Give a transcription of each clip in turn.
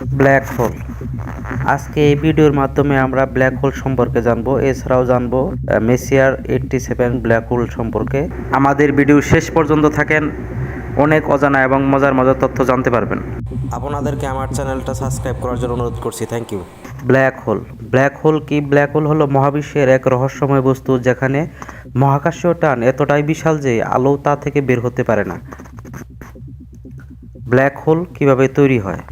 Black hole. আজকে এই ভিডিওর মাধ্যমে আমরা ব্ল্যাক হোল সম্পর্কে জানব। এছাড়াও জানব Messier eighty seven black hole সম্পর্কে। আমাদের ভিডিও শেষ পর্যন্ত থাকেন। অনেক অজানা এবং মজার মজার তথ্য জানতে পারবেন। আপনাদেরকে আমার চ্যানেলটা সাবস্ক্রাইব করার জন্য অনুরোধ করছি। Thank you black hole. Black hole কি? ব্ল্যাক হোল হলো মহাবিশ্বের এক রহস্যময় বস্তু যেখানে মহাকাশীয় টান এতটাই বিশাল যে আলো তা থেকে বের হতে পারে না। ব্ল্যাক হোল কীভাবে তৈরি হয়?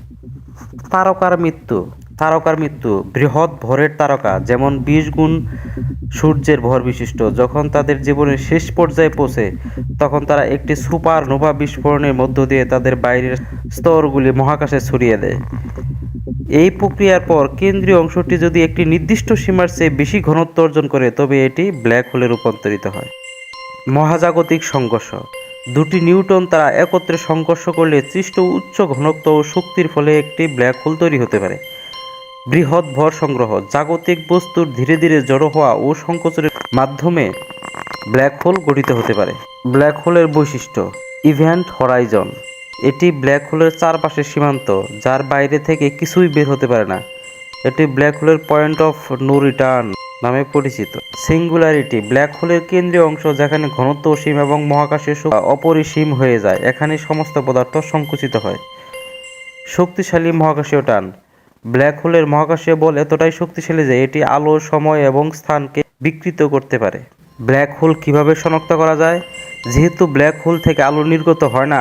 তারকার মৃত্যু তারকার মৃত্যু, বৃহৎ ভরের তারকা, যেমন বিশ গুণ সূর্যের ভর বিশিষ্ট, যখন তাদের জীবনের শেষ পর্যায়ে পৌঁছে, তখন তারা একটি সুপার নোভা বিস্ফোরণের মধ্য দিয়ে তাদের বাইরের স্তরগুলি মহাকাশে ছড়িয়ে দেয়। এই প্রক্রিয়ার পর কেন্দ্রীয় অংশটি যদি একটি নির্দিষ্ট সীমার চেয়ে বেশি ঘনত্ব অর্জন করে, তবে এটি ব্ল্যাক হোলে রূপান্তরিত হয়। মহাজাগতিক সংঘর্ষ। দুটি নিউটন তারা একত্রে সংঘর্ষ করলে সৃষ্ট উচ্চ ঘনত্ব ও শক্তির ফলে একটি ব্ল্যাক হোল তৈরি হতে পারে। বৃহৎ ভর সংগ্রহ, জাগতিক বস্তুর ধীরে ধীরে জড়ো হওয়া ও সংকোচনের মাধ্যমে ব্ল্যাক হোল গঠিত হতে পারে। ব্ল্যাক হোলের বৈশিষ্ট্য, ইভেন্ট হরাইজন। এটি ব্ল্যাক হোলের চারপাশে সীমান্ত, যার বাইরে থেকে কিছুই বের হতে পারে না। এটি ব্ল্যাক হোলের পয়েন্ট অফ নো রিটার্ন। নামে পরিচিত। সিঙ্গুলারিটি, ব্ল্যাক হোলের কেন্দ্রীয় অংশ যেখানে ঘনত্ব অসীম এবং মহাকাশের অপরিসীম হয়ে যায়, এখানে সমস্ত পদার্থ সংকুচিত হয়। শক্তিশালী মহাকাশীয় টান। ব্ল্যাক হোলের মহাকাশীয় বল এতটাই শক্তিশালী যে এটি আলো, সময় এবং স্থানকে বিকৃত করতে পারে। ব্ল্যাক হোল কীভাবে শনাক্ত করা যায়? যেহেতু ব্ল্যাক হোল থেকে আলো নির্গত হয় না,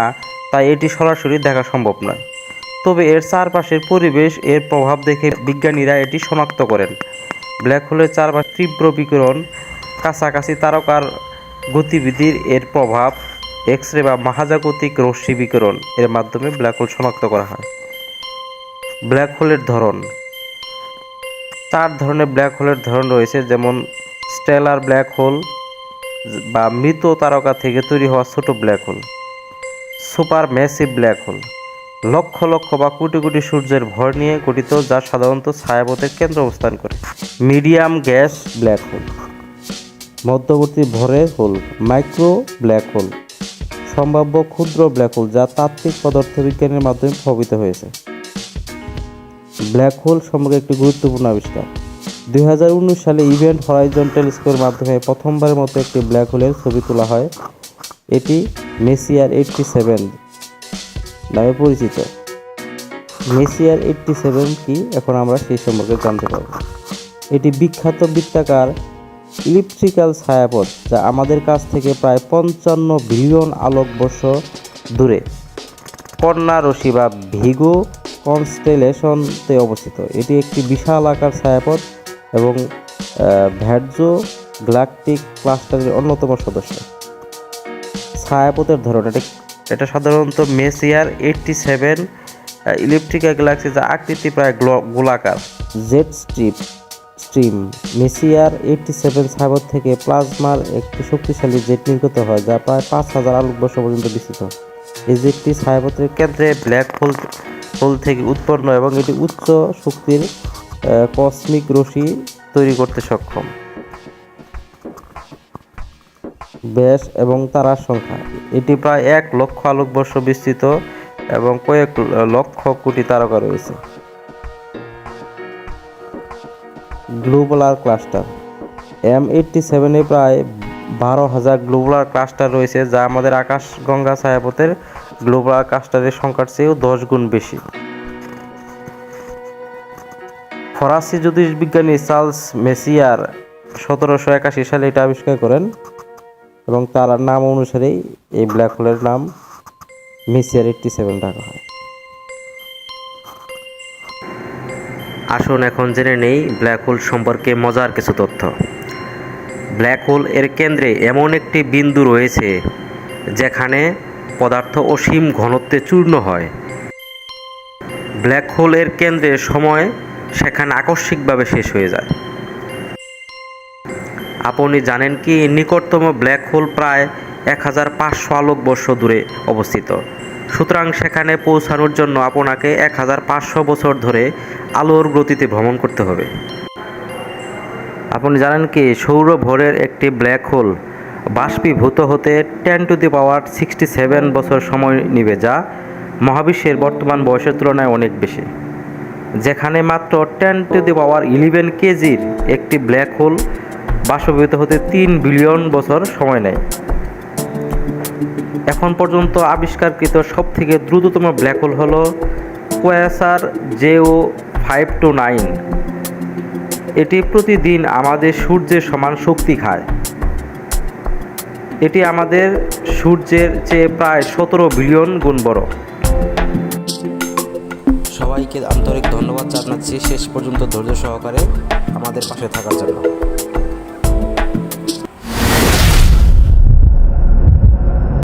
তাই এটি সরাসরি দেখা সম্ভব নয়। তবে এর চারপাশের পরিবেশ, এর প্রভাব দেখে বিজ্ঞানীরা এটি শনাক্ত করেন। ব্ল্যাক হোলের চারপাশ তীব্র বিকিরণ, কাছাকাছি তারকার গতিবিধির এর প্রভাব এক্স রে বা মহাজাগতিক রশ্মি বিকিরণ, এর মাধ্যমে ব্ল্যাক হোল শনাক্ত করা হয়। ব্ল্যাক হোলের ধরন। চার ধরনের ব্ল্যাক হোলের ধরন রয়েছে যেমন স্টেলার ব্ল্যাক হোল বা মৃত তারকা থেকে তৈরি হওয়া ছোট black hole, super massive black hole. Lakh lakh বা কোটি কোটি সূর্যের ভর নিয়ে গঠিত যা সাধারণত ছায়াপথের কেন্দ্র অবস্থান করে। Medium gas black hole. মধ্যবর্তী ভরে হোল, মাইক্রো ব্ল্যাক হোল। সম্ভাব্য ক্ষুদ্র ব্ল্যাক হোল যা তাত্ত্বিক পদার্থবিজ্ঞানের মাধ্যমে প্রভাবিত হয়েছে। ব্ল্যাক হোল সম্পর্কে একটি গুরুত্বপূর্ণ আবিষ্কার। দুই হাজার উনিশ সালে ইভেন্ট হরাইজন টেলিস্কোপের মাধ্যমে প্রথমবারের মতো একটি ব্ল্যাক হোলের ছবি তোলা হয়। এটি মেসিয়ার এইটটি সেভেন। নামে পরিচিত। মেসিয়ার এইটটি সেভেন কি এখন আমরা সেই সম্পর্কে জানতে পারব। এটি বিখ্যাত বৃত্তাকার ইলেকট্রিক্যাল ছায়াপথ, যা আমাদের কাছ থেকে প্রায় পঞ্চান্ন বিলিয়ন আলোকবর্ষ দূরে। কন্যা রশি বা ভিগো কনস্টেলেশনতে অবস্থিত। এটি একটি বিশাল আকার ছায়াপথ এবং ভ্যাডজো গ্যালাকটিক ক্লাস্টারের অন্যতম সদস্য। ছায়াপথের ধরন, এটা এটা সাধারণত Messier eighty seven electrical galaxy যা আকৃতি প্রায় গ্লো- গোলাকার jet strip stream Messier eighty seven ছায়াপথ থেকে প্লাজমার একটি শক্তিশালী জেট নির্গত হয়, যা প্রায় পাঁচ হাজার আলোকবর্ষ পর্যন্ত বিস্তৃত। এই জেটটি ছায়াপথের কেন্দ্রে ব্ল্যাক হোল হোল থেকে উৎপন্ন এবং এটি উচ্চ শক্তির কসমিক রশ্মি তৈরি করতে সক্ষম। ব্যাস এবং তারার সংখ্যা। এটি প্রায় এক লক্ষ আলোকবর্ষ বিস্তৃত এবং কয়েক লক্ষ কোটি তারকা রয়েছে। গ্লোবালার ক্লাস্টার। এম এইটটি সেভেনে প্রায় বারো হাজার গ্লোবালার ক্লাস্টার রয়েছে, যা আমাদের আকাশ গঙ্গা ছায়াপথের গ্লোবালার ক্লাস্টারের সংখ্যার চেয়েও দশ গুণ বেশি। ফরাসি জ্যোতিষবিজ্ঞানী চার্লস মেসিয়ার সতেরোশো একাশি সালে এটা আবিষ্কার করেন। এবং তার নাম অনুসারেই এই ব্ল্যাক হোলের নাম মেসিয়ার এইটটি সেভেন রাখা হয়। আসুন এখন জেনে নেই ব্ল্যাক হোল সম্পর্কে মজার কিছু তথ্য। ব্ল্যাক হোল এর কেন্দ্রে এমন একটি বিন্দু রয়েছে, যেখানে পদার্থ অসীম ঘনত্বে চূর্ণ হয়। ব্ল্যাক হোল এর কেন্দ্রে সময় সেখানে আকস্মিকভাবে শেষ হয়ে যায়। আপনি জানেন কি, নিকটতম ব্ল্যাক হোল প্রায় এক হাজার পাঁচশো আলোকবর্ষ দূরে অবস্থিত। সুতরাং সেখানে পৌঁছানোর জন্য আপনাকে এক হাজার পাঁচশো বছর ধরে আলোর গতিতে ভ্রমণ করতে হবে। আপনি জানেন কি সৌর ভোরের একটি ব্ল্যাক হোল বাষ্পীভূত হতে ten to the power sixty seven বছর সময় নেবে, যা মহাবিশ্বের বর্তমান বয়সের তুলনায় অনেক বেশি। যেখানে মাত্র ten to the power eleven কেজির একটি ব্ল্যাক হোল বাষ্পীভূত হতে তিন বিলিয়ন বছর সময় নেয়। এখন পর্যন্ত আবিষ্কারকৃত সবথেকে দ্রুততম ব্ল্যাক হোল হল quasar J O five two nine. এটি প্রতিদিন আমাদের সূর্যের সমান শক্তি খায়। এটি আমাদের সূর্যের চেয়ে প্রায় সতেরো বিলিয়ন গুণ বড়। সবাইকে আন্তরিক ধন্যবাদ জানাচ্ছি। শেষ পর্যন্ত ধৈর্য সহকারে আমাদের পাশে থাকার জন্য।